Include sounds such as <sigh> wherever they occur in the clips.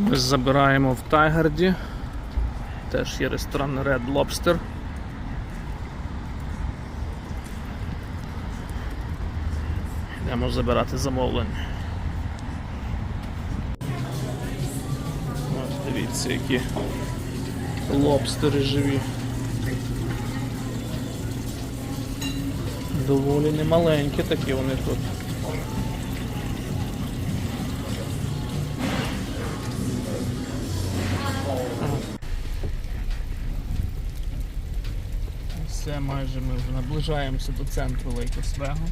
Ми забираємо в Тайгарді. Теж є ресторан Red Lobster. Йдемо забирати замовлення. Ось дивіться, які лобстери живі. Доволі немаленькі такі вони тут. Все, майже ми вже наближаємося до центру Лейкосвегу.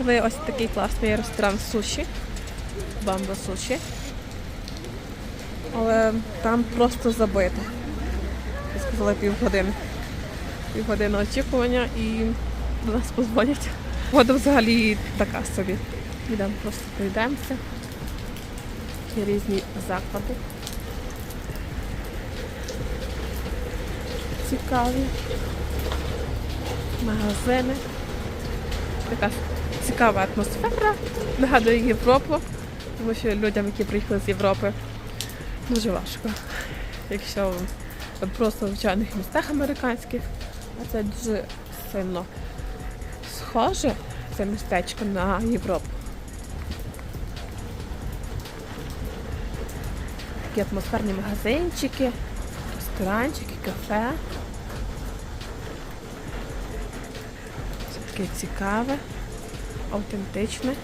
Пішли ось такий класний ресторан суші. Бамба суші. Але там просто забито. Я сказала півгодини. Півгодини очікування і до нас позвонять. Вода взагалі така собі. Йдемо просто пройдемося. Є різні заклади. Цікаві. Магазини така цікава атмосфера, нагадує Європу, тому що людям, які приїхали з Європи, дуже важко. Якщо просто в звичайних містах американських, а це дуже сильно схоже, це містечко на Європу. Такі атмосферні магазинчики, ресторанчики, кафе. Все таке цікаве, автентичне.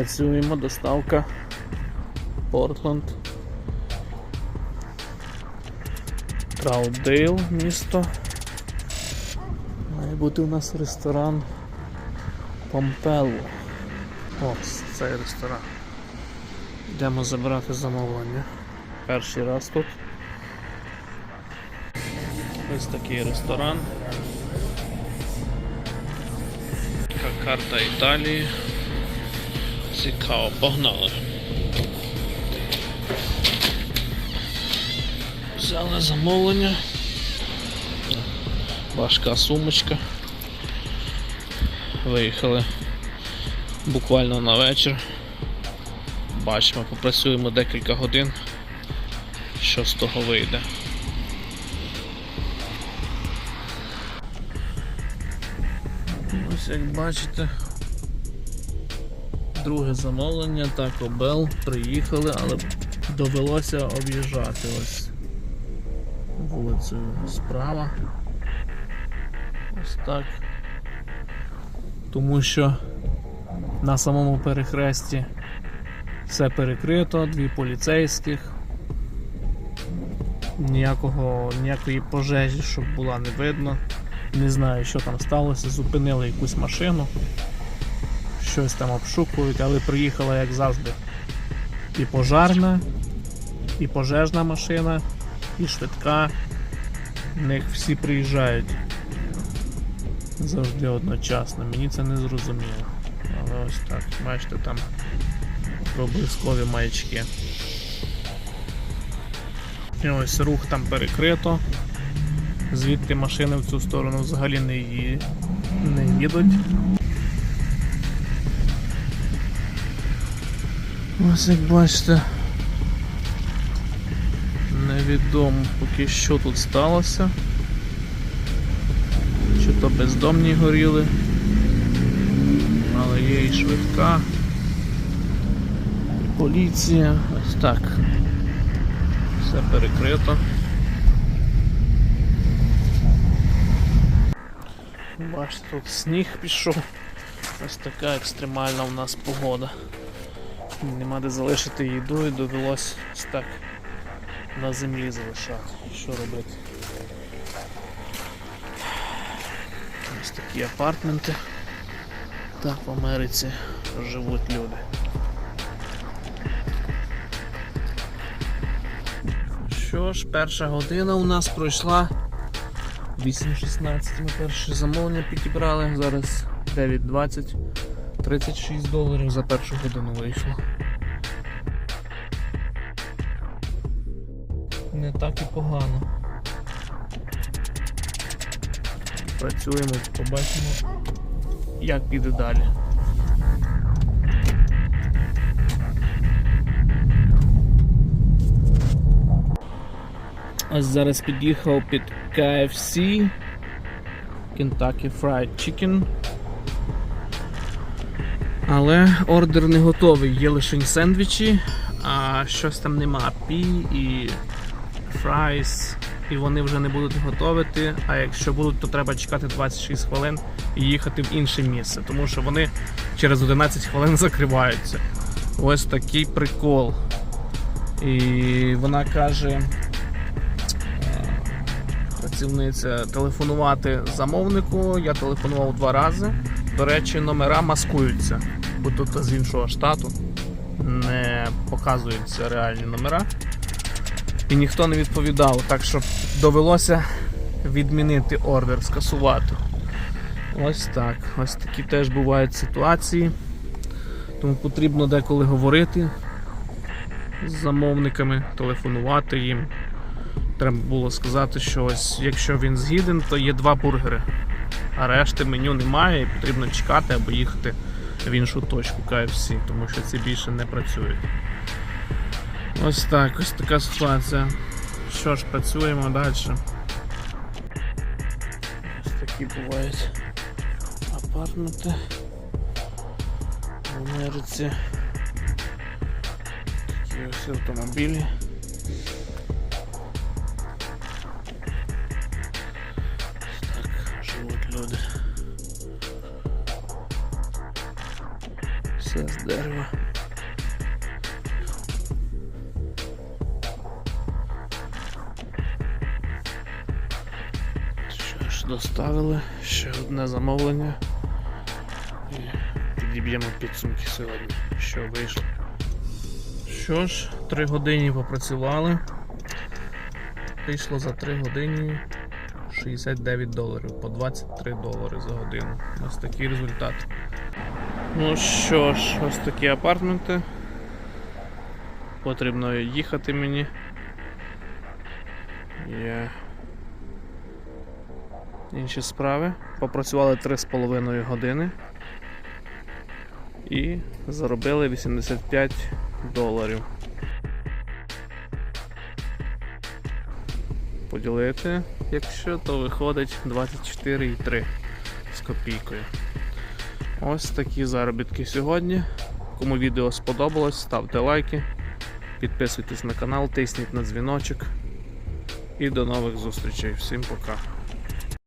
Працюємо, доставка Портленд. Траудейл місто. Має бути у нас ресторан Помпело. Ось цей ресторан. Йдемо забирати замовлення. Перший раз тут. Ось такий ресторан. Така карта Італії. Цікаво, погнали. Взяли замовлення. Важка сумочка. Виїхали буквально на вечір. Бачимо, попрацюємо декілька годин. Що з того вийде. Ось як бачите, друге замовлення, Taco Bell, приїхали, але довелося об'їжджати ось вулицею справа. Ось так. Тому що на самому перехресті все перекрито, дві поліцейських. Ніякого, ніякої пожежі, щоб була не видно. Не знаю, що там сталося. Зупинили якусь машину, щось там обшукують, але приїхала, як завжди, і пожарна, і пожежна машина, і швидка. В них всі приїжджають завжди одночасно. Мені це не зрозуміло. Але ось так, бачите, там проблискові маячки. І ось рух там перекрито. Звідти машини в цю сторону взагалі не, ї... не їдуть. Ось як бачите. Невідомо поки що тут сталося. Чи то бездомні горіли. Але є і швидка. І поліція. Ось так. Все перекрито. Бачите, тут сніг пішов. Ось така екстремальна у нас погода. Нема де залишити їду і довелось так на землі залишати. Що робити? Ось такі апартменти. Так в Америці живуть люди. Що ж, перша година у нас пройшла. 8.16 ми перше замовлення підібрали, зараз 9.20, 36 доларів за першу годину вийшло. Не так і погано. Працюємо, побачимо, як піде далі. Ось зараз під'їхав під KFC Kentucky Fried Chicken. Але ордер не готовий, є лише сендвічі, а щось там нема. Пі і фрайс, і вони вже не будуть готовити. А якщо будуть, то треба чекати 26 хвилин і їхати в інше місце, тому що вони через 11 хвилин <laughs> закриваються. Ось такий прикол. І вона каже працівниця телефонувати замовнику. Я телефонував два рази. До речі, номера маскуються, бо тут з іншого штату не показуються реальні номера. І ніхто не відповідав, так що довелося відмінити ордер, скасувати. Ось так. Ось такі теж бувають ситуації. Тому потрібно деколи говорити з замовниками, телефонувати їм. Треба було сказати, що ось якщо він згіден, то є два бургери. А решти меню немає і потрібно чекати або їхати в іншу точку KFC, тому що ці більше не працюють. Ось так, ось така ситуація. Що ж, працюємо далі. Ось такі бувають апартменти в Америці. Такі ось автомобілі. Все з дерева. Що ж, доставили ще одне замовлення. І підіб'ємо підсумки сьогодні, що вийшло. Що ж, 3 години попрацювали. Вийшло за 3 години 69 доларів по 23 долари за годину. Ось такий результат. Ну що ж, ось такі апартменти. Потрібно їхати мені. Є інші справи. Попрацювали 3,5 години і заробили 85 доларів. Поділити, якщо, то виходить 24,3 з копійкою. Ось такі заробітки сьогодні. Кому відео сподобалось, ставте лайки, підписуйтесь на канал, тисніть на дзвіночок. І до нових зустрічей. Всім пока.